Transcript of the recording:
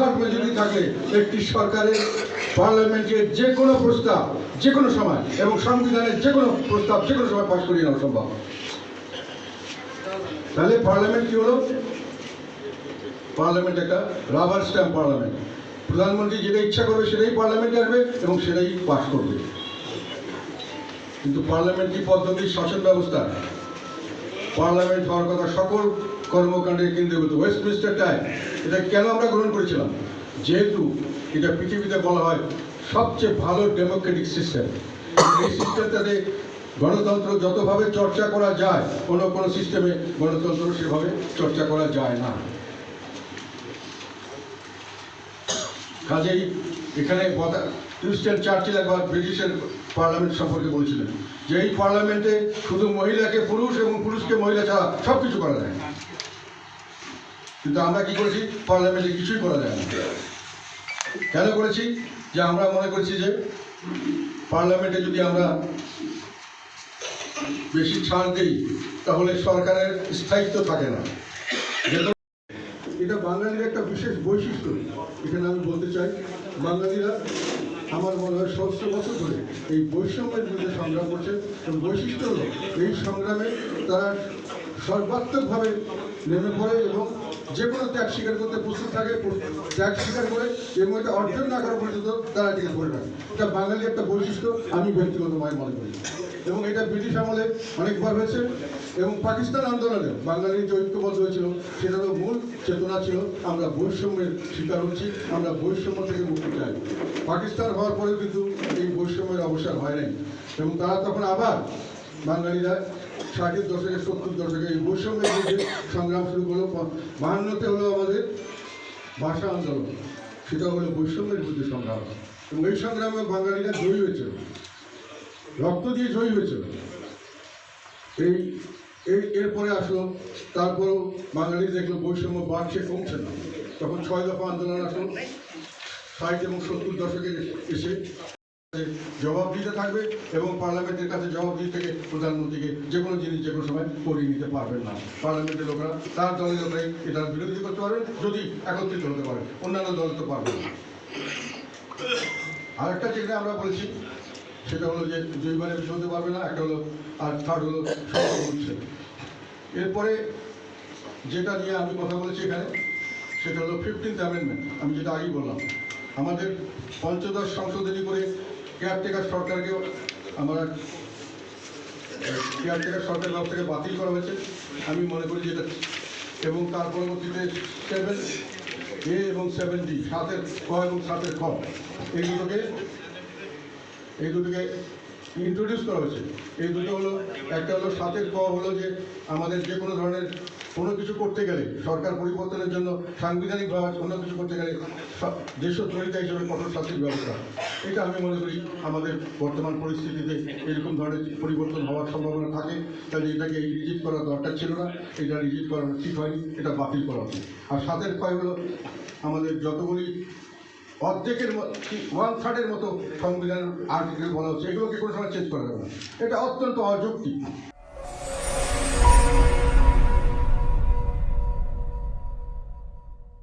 Third majority থাকলে একটি সরকারের পার্লামেন্টের যে কোনো প্রস্তাব, যে কোনো সময়, এবং সংবিধানের যে কোনো প্রস্তাব, যে কোনো সময় পাশ করিয়ে নেওয়া সম্ভব। তাহলে পার্লামেন্ট কি হলো? পার্লামেন্ট একটা রাবার স্ট্যাম্প পার্লামেন্ট। প্রধানমন্ত্রী যেটা ইচ্ছা করবে সেটাই পার্লামেন্টে আসবে এবং সেটাই পাশ করবে। কিন্তু পার্লামেন্ট কি পদ্ধতি শাসন ব্যবস্থা? পার্লামেন্ট হওয়ার কথা সকল কর্মকাণ্ডের কেন্দ্রীভূত ওয়েস্টমিনিস্টারটায় এটা কেন আমরা গ্রহণ করেছিলাম? যেহেতু এটা পৃথিবীতে বলা হয় সবচেয়ে ভালো ডেমোক্রেটিক সিস্টেম এই সিস্টেমটাতে গণতন্ত্র যতভাবে চর্চা করা যায়, কোনো কোনো সিস্টেমে গণতন্ত্র সেভাবে চর্চা করা যায় না। কাজেই এখানে ক্রিস্টান চার্চিল একবার ব্রিটিশের পার্লামেন্ট সম্পর্কে বলছিলেন যে এই পার্লামেন্টে শুধু মহিলাকে পুরুষ এবং পুরুষকে মহিলা ছাড়া সব কিছু করা যায়। কিন্তু আমরা কি করেছি? পার্লামেন্টে কিছুই করা যায় না। কেন করেছি? যে আমরা মনে করছি যে পার্লামেন্টে যদি আমরা বেশি ছাড় দিই, তাহলে সরকারের স্থায়িত্ব থাকে না। এটা বাঙালির একটা বিশেষ বৈশিষ্ট্য। এখানে আমি বলতে চাই, বাঙালিরা আমার মনে হয় সহস্র বছর ধরে এই বৈষম্যের বিরুদ্ধে সংগ্রাম করছে বৈশিষ্ট্য হল এই সংগ্রামে তারা সর্বাত্মকভাবে নেমে পড়ে এবং যে কোনো ত্যাগ স্বীকার করতে প্রস্তুত থাকে ত্যাগ স্বীকার করে এর মধ্যে অর্জন না করা পর্যন্ত তারা এটাকে করে রাখে। এটা বাঙালি একটা বৈশিষ্ট্য, আমি ব্যক্তিগতভাবে মনে করি। এবং এটা ব্রিটিশ আমলে অনেকবার হয়েছে এবং পাকিস্তান আন্দোলনে বাঙালির যে ঐক্যবদ্ধ হয়েছিল সেটারও মূল চেতনা ছিল, আমরা বৈষম্যের শিকার হচ্ছি, আমরা বৈষম্য থেকে মুক্তি চাই। পাকিস্তান হওয়ার পরেও কিন্তু এই বৈষম্যের অবসান হয় নাই। এবং তারা তখন আবার বাঙালিরা ষাটের দশকে, সত্তর দশকে এই বৈষম্যের সংগ্রাম শুরু করল। বাহান্নতে হলো আমাদের ভাষা আন্দোলন। সেটা হলো বৈষম্যের বিরুদ্ধে সংগ্রাম। এবং এই সংগ্রামে বাঙালিরা জয়ী হয়েছিল রক্ত দিয়ে জয়ী হয়েছিল এই এই, এরপরে আসলো, তারপরেও বাঙালি দেখল বৈষম্য বাড়ছে, কমছে না। তখন ছয় দফা আন্দোলন আসলো। ষাট এবং সত্তর দশকে এসে জবাব দিতে থাকবে এবং পার্লামেন্টের কাছে জবাব দিতে থেকে প্রধানমন্ত্রীকে যে কোনো জিনিস যে কোনো সময় করিয়ে নিতে পারবেন না। পার্লামেন্টের লোকরা, তার দলের লোকরাই এটার বিরোধী করতে পারবেন, যদি একত্রিত হতে পারে। অন্যান্য দল তো পারবে না। আরেকটা যেটা আমরা বলেছি, সেটা হলো যে দুইবারে বেশি হতে পারবে না, একটা হলো, আর থার্ড হলো হচ্ছে এরপরে যেটা নিয়ে আমি কথা বলেছি এখানে, সেটা হলো ফিফটিন্থ অ্যামেন্ডমেন্ট আমি যেটা আগেই বললাম, আমাদের পঞ্চদশ সংশোধনী করে কেয়ারটেকার সরকারকেও আমরা কেয়ারটেকার সরকার থেকে বাতিল করা হয়েছে। আমি মনে করি যেটা এবং তার পরবর্তীতে সেভেন এ এবং সেভেন ডি সাতের ক এবং সাতের খ, এই দুটোকে এই দুটোকে ইন্ট্রোডিউস করা হয়েছে। এই দুটো হলো, একটা হলো সাতের ক হলো যে আমাদের যে কোনো ধরনের কোনো কিছু করতে গেলে, সরকার পরিবর্তনের জন্য সাংবিধানিকভাবে কোনো কিছু করতে গেলে দেশদ্রোহিতা হিসেবে কঠোর শাস্তির ব্যবস্থা। এটা আমি মনে করি আমাদের বর্তমান পরিস্থিতিতে এরকম ধরনের পরিবর্তন হওয়ার সম্ভাবনা থাকে। তাহলে এটাকে এই রিজিট করা দরকার ছিল না। এটা রিজিট করা ঠিক হয়নি, এটা বাতিল করা উচিত। আর সাতের কয় হলো, আমাদের যতগুলি অর্ধেকের ওয়ান থার্ডের মতো সংবিধান আর্টিকেল বলা হচ্ছে। এগুলোকে কোনো সময় চেঞ্জ করা যাবে না। এটা অত্যন্ত অযৌক্তিক।